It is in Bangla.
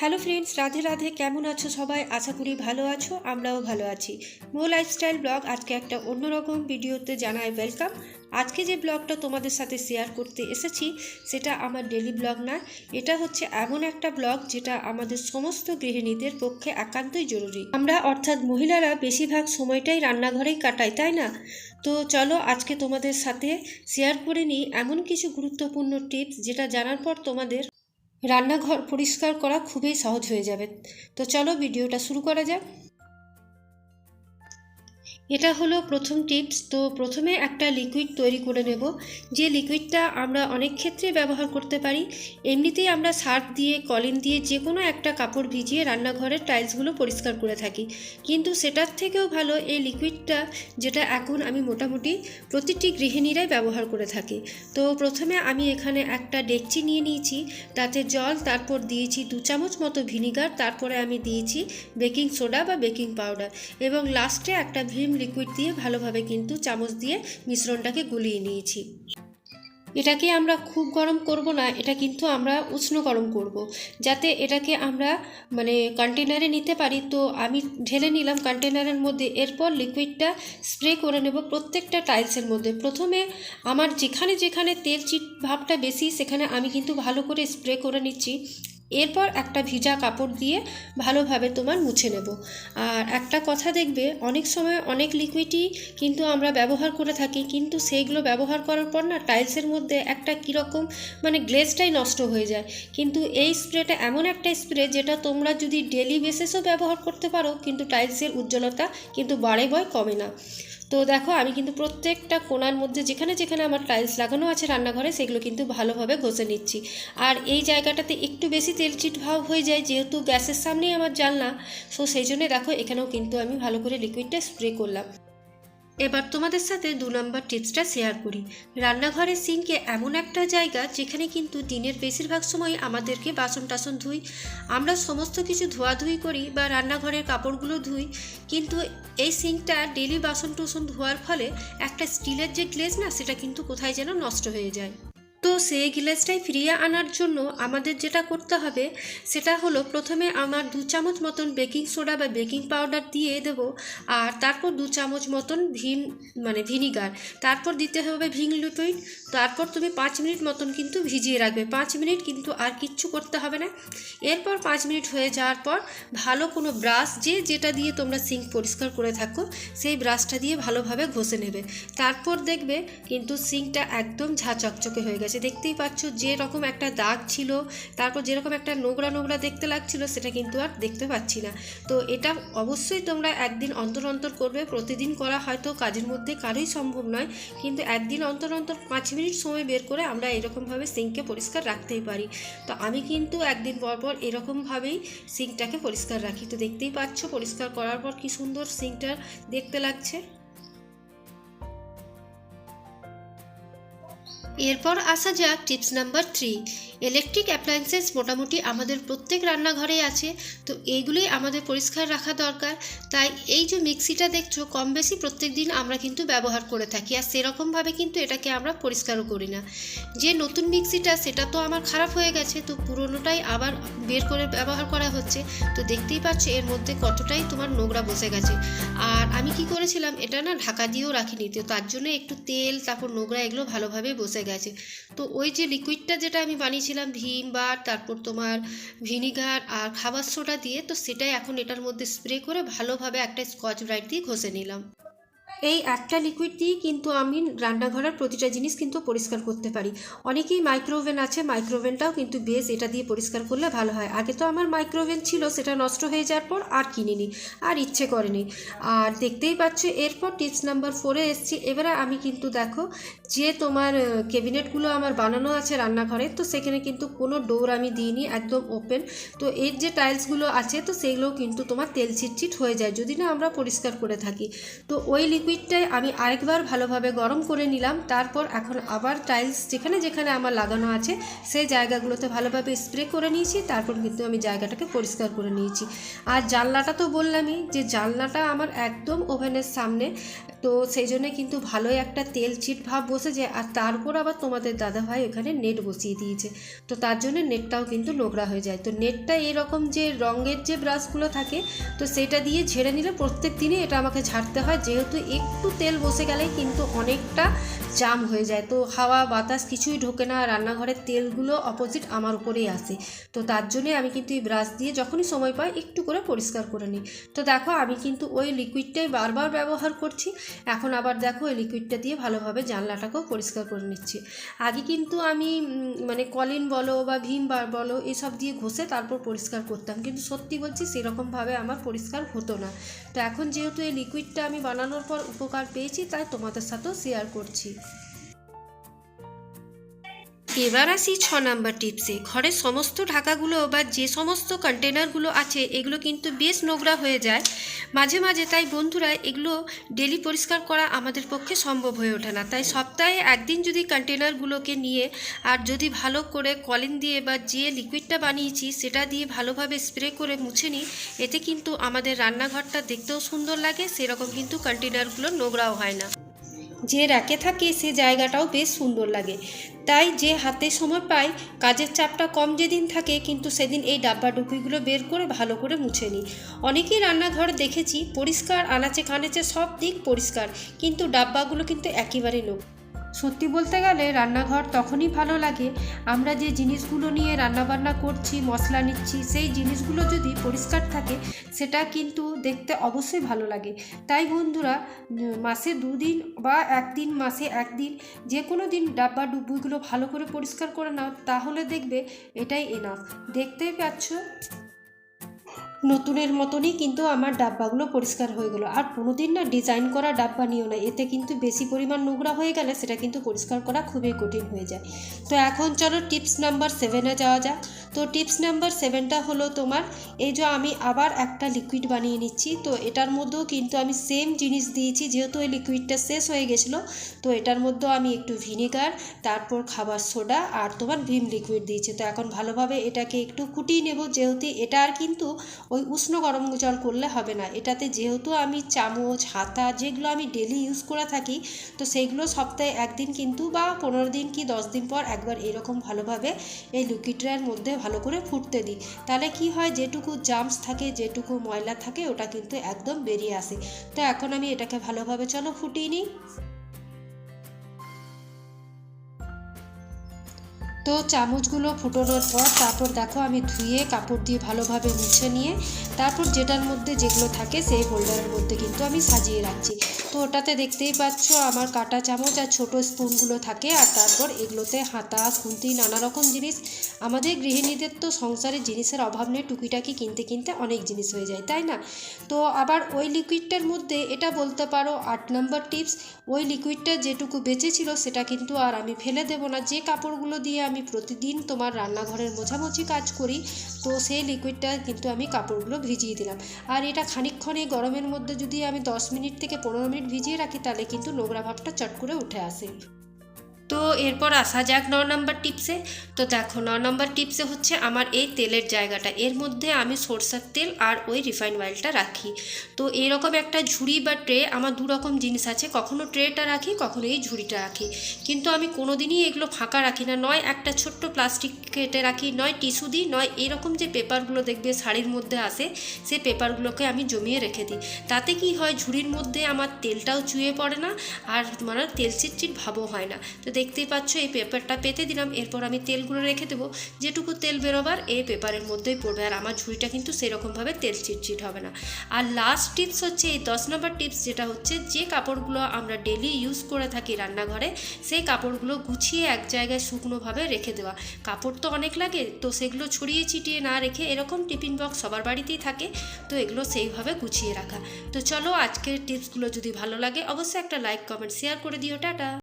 হ্যালো ফ্রেন্ডস, রাধে রাধে, কেমন আছো সবাই? আশা করি ভালো আছো, আমরাও ভালো আছি। মো লাইফস্টাইল ব্লগ আজকে একটা অন্যরকম ভিডিওতে জানাই ওয়েলকাম। আজকে যে ব্লগটা তোমাদের সাথে শেয়ার করতে এসেছি, সেটা আমার ডেলি ব্লগ না এটা হচ্ছে এমন একটা ব্লগ যেটা আমাদের সমস্ত গৃহিণীদের পক্ষে একান্তই জরুরি। আমরা অর্থাৎ মহিলারা বেশিরভাগ সময়টাই রান্নাঘরেই কাটাই, তাই না? তো চলো আজকে তোমাদের সাথে শেয়ার করে নিই এমন কিছু গুরুত্বপূর্ণ টিপস যেটা জানার পর তোমাদের রান্নাঘর পরিষ্কার করা খুবই সহজ হয়ে যাবে। তো চলো ভিডিওটা শুরু করা যাক। এটা হলো প্রথম টিপস। তো প্রথমে একটা লিকুইড তৈরি করে নেব। যে লিকুইডটা আমরা অনেক ক্ষেত্রে ব্যবহার করতে পারি, এমনিতেই আমরা সার্ফ দিয়ে, কলিন দিয়ে যে কোনো একটা কাপড় ভিজিয়ে রান্নাঘরের টাইলসগুলো পরিষ্কার করে থাকি। কিন্তু সেটার থেকেও ভালো এই লিকুইডটা যেটা এখন আমি মোটামুটি প্রতিটি গৃহিণীরাই ব্যবহার করে থাকি। তো প্রথমে আমি এখানে একটা ডেকচি নিয়ে নিয়েছি। তাতে জল, তারপর দিয়েছি দু চামচ মতো ভিনিগার, তারপরে আমি দিয়েছি বেকিং সোডা বা বেকিং পাউডার। এবং লাস্টে একটা ভিম লিকুইড দিয়ে ভালোভাবে কিন্তু চামচ দিয়ে মিশ্রণটাকে গুলিয়ে নিয়েছি। এটাকে আমরা খুব গরম করব না, এটা কিন্তু আমরা উষ্ণ গরম করব। যাতে এটাকে আমরা মানে কন্টেনারে নিতে পারি, তো আমি ঢেলে নিলাম কন্টেনারের মধ্যে। এরপর লিকুইডটা স্প্রে করে নেব প্রত্যেকটা টাইলসের মধ্যে। প্রথমে আমার যেখানে যেখানে তেল চিট ভাবটা বেশি, সেখানে আমি কিন্তু ভালো করে স্প্রে করে নিচ্ছি। এরপর একটা ভিজা কাপড় দিয়ে ভালোভাবে তোমার মুছে নেব। আর একটা কথা দেখবে, অনেক সময় অনেক লিকুইডই কিন্তু আমরা ব্যবহার করে থাকি, কিন্তু সেইগুলো ব্যবহার করার পর না টাইলসের মধ্যে একটা কীরকম মানে গ্লেজটাই নষ্ট হয়ে যায়। কিন্তু এই স্প্রেটা এমন একটা স্প্রে যেটা তোমরা যদি ডেলি বেসিসও ব্যবহার করতে পারো, কিন্তু টাইলসের উজ্জ্বলতা কিন্তু বাড়ে বয় কমে না। তো দেখো, আমি কিন্তু প্রত্যেকটা কোনার মধ্যে যেখানে যেখানে আমার টাইলস লাগানো আছে রান্নাঘরে, সেগুলো কিন্তু ভালোভাবে ঘষে নিচ্ছি। আর এই জায়গাটাতে একটু বেশি তেল চিট ভাব হয়ে যায়, যেহেতু গ্যাসের সামনেই আমার জানলা সো সেই জন্যে দেখো, এখানেও কিন্তু আমি ভালো করে লিকুইডটা স্প্রে করলাম। এবার তোমাদের সাথে দু নম্বর টিপসটা শেয়ার করি। রান্নাঘরের সিঙ্কে এমন একটা জায়গা যেখানে কিন্তু দিনের বেশিরভাগ সময় আমাদেরকে বাসন টাসন ধুই। আমরা সমস্ত কিছু ধোয়াধুই করি বা রান্নাঘরের কাপড়গুলো ধুই, কিন্তু এই সিঙ্কটা ডেলি বাসন টুসন ধোয়ার ফলে একটা স্টিলের যে গ্লেজ না, সেটা কিন্তু কোথায় যেন নষ্ট হয়ে যায়। তো সেই গ্লেজটাই ফিরিয়ে আনার জন্য আমাদের যেটা করতে হবে, সেটা হলো প্রথমে আমার দু চামচ মতন বেকিং সোডা বা বেকিং পাউডার দিয়ে দেবো, আর তারপর দু চামচ মতন ভিন মানে ভিনিগার। তারপর দিতে হবে ভিং লিকুইড তারপর তুমি পাঁচ মিনিট মতন কিন্তু ভিজিয়ে রাখবে। পাঁচ মিনিট কিন্তু আর কিচ্ছু করতে হবে না। এরপর পাঁচ মিনিট হয়ে যাওয়ার পর ভালো কোনো ব্রাশ, যে যেটা দিয়ে তোমরা সিঙ্ক পরিষ্কার করে থাকো, সেই ব্রাশটা দিয়ে ভালোভাবে ঘষে নেবে। তারপর দেখবে কিন্তু সিঙ্কটা একদম ঝা চকচকে হয়ে গেছে। দেখতেই পাচ্ছ যে রকম একটা দাগ ছিল, তারপর যেরকম একটা নোংরা নোংরা দেখতে লাগছিল, সেটা কিন্তু আর দেখতে পাচ্ছি না। তো এটা অবশ্যই তোমরা একদিন অন্তর অন্তর করবে। প্রতিদিন করা হয়তো কাজের মধ্যে কারোই সম্ভব নয়, কিন্তু একদিন অন্তর অন্তর পাঁচ মিনিট সময় বের করে আমরা এরকমভাবে সিঙ্ককে পরিষ্কার রাখতেই পারি। তো আমি কিন্তু একদিন পর পর এরকমভাবেই সিঙ্কটাকে পরিষ্কার রাখি। তো দেখতেই পাচ্ছ, পরিষ্কার করার পর কি সুন্দর সিঙ্কটা দেখতে লাগছে। এরপর আসা যাক tips number three electric appliances মোটামুটি আমাদের প্রত্যেক রান্নাঘরেই আছে, তো এইগুলোই আমাদের পরিষ্কার রাখা দরকার। তাই এই যে মিক্সিটা দেখছ, কম বেশি প্রত্যেক দিন আমরা কিন্তু ব্যবহার করে থাকি, আর সেরকমভাবে কিন্তু এটাকে আমরা পরিষ্কারও করি না। যে নতুন মিক্সিটা, সেটা তো আমার খারাপ হয়ে গেছে, তো পুরোনোটাই আবার বের করে ব্যবহার করা হচ্ছে। তো দেখতেই পাচ্ছ এর মধ্যে কতটাই তোমার নোংরা বসে গেছে। আর আমি কি করেছিলাম, এটা না ঢাকা দিয়েও রাখিনি, তো তার জন্য একটু তেল, তারপর নোংরা এগুলো ভালোভাবে বসে গেছে। তো ওই যে লিকুইডটা যেটা আমি বানিয়েছিলাম ভীম বার, তারপর তোমার ভিনিগার আর খাবার সোডা দিয়ে, তো সেটাই এখন এটার মধ্যে স্প্রে করে ভালোভাবে একটা স্কচ ব্রাইট দিয়ে ঘষে নিলাম। এই একটা লিকুইড দিয়ে কিন্তু আমি রান্নাঘরের প্রতিটা জিনিস কিন্তু পরিষ্কার করতে পারি। অনেকেই মাইক্রোওভেন আছে মাইক্রোওভেনটাও কিন্তু বেশ এটা দিয়ে পরিষ্কার করলে ভালো হয়। আগে তো আমার মাইক্রোওভেন ছিল, সেটা নষ্ট হয়ে যাওয়ার পর আর কিনিনি, আর ইচ্ছে করেনি। আর দেখতেই পাচ্ছ, এরপর টিপস নাম্বার ফোরে এসছি। এবারে আমি কিন্তু দেখো যে তোমার ক্যাবিনেটগুলো আমার বানানো আছে রান্নাঘরে, তো সেখানে কিন্তু কোনো ডোর আমি দিইনি, একদম ওপেন তো এর যে টাইলসগুলো আছে, তো সেগুলোও কিন্তু তোমার তেল চিটচিট হয়ে যায়, যদি না আমরা পরিষ্কার করে থাকি। তো ওই লিকুইডটাই আমি আরেকবার ভালোভাবে গরম করে নিলাম, তারপর এখন আবার টাইলস যেখানে যেখানে আমার লাগানো আছে, সেই জায়গাগুলোতে ভালোভাবে স্প্রে করে নিয়েছি, তারপর কিন্তু আমি জায়গাটাকে পরিষ্কার করে নিয়েছি। আর জানলাটা তো বললামই, যে জানলাটা আমার একদম ওভেনের সামনে তো সেই জন্য কিন্তু ভালোই একটা তেল চিট ভাব বসেছে, আর তারপর আবার তোমাদের দাদাভাই ওখানে নেট বসিয়ে দিয়েছে। তো তার জন্য নেটটাও কিন্তু নোংরা হয়ে যায়। তো নেটটা এরকম যে রঙের যে ব্রাশগুলো থাকে, তো সেটা দিয়ে ঝেড়ে নিলে প্রত্যেক দিনই এটা আমাকে ঝাড়তে হয়। যেহেতু একটু তেল বসে গেলে কিন্তু অনেকটা জাম হয়ে যায়। তো হাওয়া, বাতাস কিছুই ঢোকে না, রান্নাঘরের তেলগুলো অপোজিট আমার উপরেই আসে। তো তার জন্যে আমি কিন্তু এই ব্রাশ দিয়ে যখনই সময় পাই একটু করে পরিষ্কার করে নিই। তো দেখো, আমি কিন্তু ওই লিকুইডটাই বারবার ব্যবহার করছি। এখন আবার দেখো, ওই লিকুইডটা দিয়ে ভালোভাবে জানলাটাকেও পরিষ্কার করে নিচ্ছি। আগে কিন্তু আমি মানে কলিন বলো বা ভীম বার বলো, এসব দিয়ে ঘষে তারপর পরিষ্কার করতাম। কিন্তু সত্যি বলছি, সেরকমভাবে আমার পরিষ্কার হতো না। তো এখন যেহেতু এই লিকুইডটা আমি বানানোর পর উপকার পেয়েছি, তাই তোমাদের সাথেও শেয়ার করছি। এবার আসি ছ নাম্বার টিপসে। ঘরের সমস্ত ঢাকাগুলো বা যে সমস্ত কন্টেনারগুলো আছে, এগুলো কিন্তু বেশ নোংরা হয়ে যায়। মাঝে মাঝে তাই বন্ধুরা এগুলো ডেলি পরিষ্কার করা আমাদের পক্ষে সম্ভব হয়ে ওঠে না। তাই সপ্তাহে একদিন যদি কন্টেনারগুলোকে নিয়ে আর যদি ভালো করে কলিন দিয়ে বা যে লিকুইডটা বানিয়েছি, সেটা দিয়ে ভালোভাবে স্প্রে করে মুছে নিই, এতে কিন্তু আমাদের রান্নাঘরটা দেখতেও সুন্দর লাগে, সেরকম কিন্তু কন্টেনারগুলো নোংরাও হয় না। যে র্যাকে থাকে সে জায়গাটাও বেশ সুন্দর লাগে। তাই যে হাতে সময় পায়, কাজের চাপটা কম যেদিন থাকে, কিন্তু সেদিন এই ডাব্বা ডুবিগুলো বের করে ভালো করে মুছে নিই। অনেকেই রান্নাঘর দেখেছি, পরিষ্কার আনাচে কানাচে সব দিক পরিষ্কার, কিন্তু ডাব্বাগুলো কিন্তু একেবারেই লোক সত্যি বলতে গেলে রান্নাঘর তখনই ভালো লাগে। আমরা যে জিনিসগুলো নিয়ে রান্নাবান্না করছি, মশলা নিচ্ছি, সেই জিনিসগুলো যদি পরিষ্কার থাকে, সেটা কিন্তু দেখতে অবশ্যই ভালো লাগে। তাই বন্ধুরা মাসে দুদিন বা একদিন, মাসে একদিন যে কোনো দিন ডাব্বা ডুব্বুগুলো ভালো করে পরিষ্কার করে নাও, তাহলে দেখবে এটাই এনাফ দেখতেই পাচ্ছ? নতুনের মতনই কিন্তু আমার ডাব্বাগুলো পরিষ্কার হয়ে গেলো। আর কোনোদিন না ডিজাইন করা ডাব্বা নিও না। এতে কিন্তু বেশি পরিমাণ নোংরা হয়ে গেলে সেটা কিন্তু পরিষ্কার করা খুবই কঠিন হয়ে যায়। তো এখন চলো টিপস নাম্বার সেভেনে যাওয়া যাক। তো টিপস নাম্বার সেভেনটা হলো তোমার, এই যে আমি আবার একটা লিকুইড বানিয়ে নিচ্ছি, তো এটার মধ্যেও কিন্তু আমি সেম জিনিস দিয়েছি, যেহেতু ওই লিকুইডটা শেষ হয়ে গেছিল, তো এটার মধ্যেও আমি একটু ভিনেগার তারপর খাবার সোডা আর তোমার ভিম লিকুইড দিয়েছি। তো এখন ভালোভাবে এটাকে একটু কুটিয়ে নেব, যেহেতু এটা আর কিন্তু ওই উষ্ণ গরম জল করলে হবে না। এটাতে যেহেতু আমি চামচ, হাতা যেগুলো আমি ডেলি ইউজ করে থাকি, তো সেইগুলো সপ্তাহে একদিন কিন্তু বা পনেরো দিন কি দশ দিন পর একবার এরকম ভালোভাবে এই লিকুইডটার মধ্যে ভালো করে ফুটতে দিই। তাহলে কি হয়, যেটুকু জামস থাকে, যেটুকু ময়লা থাকে, ওটা কিন্তু একদম বেরিয়ে আসে। তো এখন আমি এটাকে ভালোভাবে চলো ফুটিয়ে নিই। তো চামচগুলো ফুটোনোর পর তারপর দেখো আমি ধুয়ে, কাপড় দিয়ে ভালোভাবে মুছে নিয়ে, তারপর যেটার মধ্যে যেগুলো থাকে, সেই হোল্ডারের মধ্যে কিন্তু আমি সাজিয়ে রাখছি। তো ওটাতে দেখতেই পাচ্ছ আমার কাটা চামচ আর ছোটো স্পুনগুলো থাকে আর তারপর এগুলোতে হাতা, খুন্তি নানা রকম জিনিস। আমাদের গৃহিণীদের তো সংসারে জিনিসের অভাব নেই, টুকিটাকি কিনতে কিনতে অনেক জিনিস হয়ে যায়, তাই না? তো আবার ওই লিকুইডটার মধ্যে এটা বলতে পারো আট নম্বর টিপস, ওই লিকুইডটা যেটুকু বেঁচে ছিল সেটা কিন্তু আর আমি ফেলে দেবো না। যে কাপড়গুলো দিয়ে আমি প্রতিদিন তোমার রান্নাঘরের মোছামুছি কাজ করি, তো সেই লিকুইডটা কিন্তু আমি কাপড়গুলো ভিজিয়ে দিলাম। আর এটা খানিকক্ষণ গরমের মধ্যে যদি আমি দশ মিনিট থেকে পনেরো মিনিট ভিজিয়ে রাখি তাহলে কিন্তু নোংরা ভাবটা চট করে উঠে আসে। তো এরপর আসা যাক ন নম্বর টিপসে তো দেখো, ন নম্বর টিপসে হচ্ছে আমার এই তেলের জায়গাটা। এর মধ্যে আমি সরষের তেল আর ওই রিফাইন অয়েলটা রাখি। তো এরকম একটা ঝুড়ি বা ট্রে, আমার দু রকম জিনিস আছে। কখনো ট্রেটা রাখি, কখনো এই ঝুড়িটা রাখি। কিন্তু আমি কোনো দিনই এগুলো ফাঁকা রাখি না। নয় একটা ছোট্ট প্লাস্টিক কেটে রাখি, নয় টিস্যু দিই, নয় এরকম যে পেপারগুলো দেখবে শাড়ির মধ্যে আসে, সে পেপারগুলোকে আমি জমিয়ে রেখে দিই। তাতে কি হয়, ঝুড়ির মধ্যে আমার তেলটাও চুয়ে পড়ে না, আর মানে তেল চিটচিট ভাবও হয় না। তো দেখতেই পাচ্ছ, এই পেপারটা পেতে দিলাম। এরপর আমি তেলগুলো রেখে দেবো। যেটুকু তেল বেরোবার এই পেপারের মধ্যেই পড়বে। আর আমার ঝুড়িটা কিন্তু সেরকমভাবে তেল চিটচিট হবে না। আর লাস্ট টিপস হচ্ছে, এই দশ নম্বর টিপস যেটা হচ্ছে, যে কাপড়গুলো আমরা ডেলি ইউজ করে থাকি রান্নাঘরে, সেই কাপড়গুলো গুছিয়ে এক জায়গায় শুকনোভাবে রেখে দেওয়া। কাপড় তো অনেক লাগে, তো সেগুলো ছড়িয়ে ছিটিয়ে না রেখে এরকম টিফিন বক্স সবার বাড়িতেই থাকে, তো এগুলো সেইভাবে গুছিয়ে রাখা। তো চলো, আজকের টিপসগুলো যদি ভালো লাগে, অবশ্যই একটা লাইক কমেন্ট শেয়ার করে দিও। টাটা!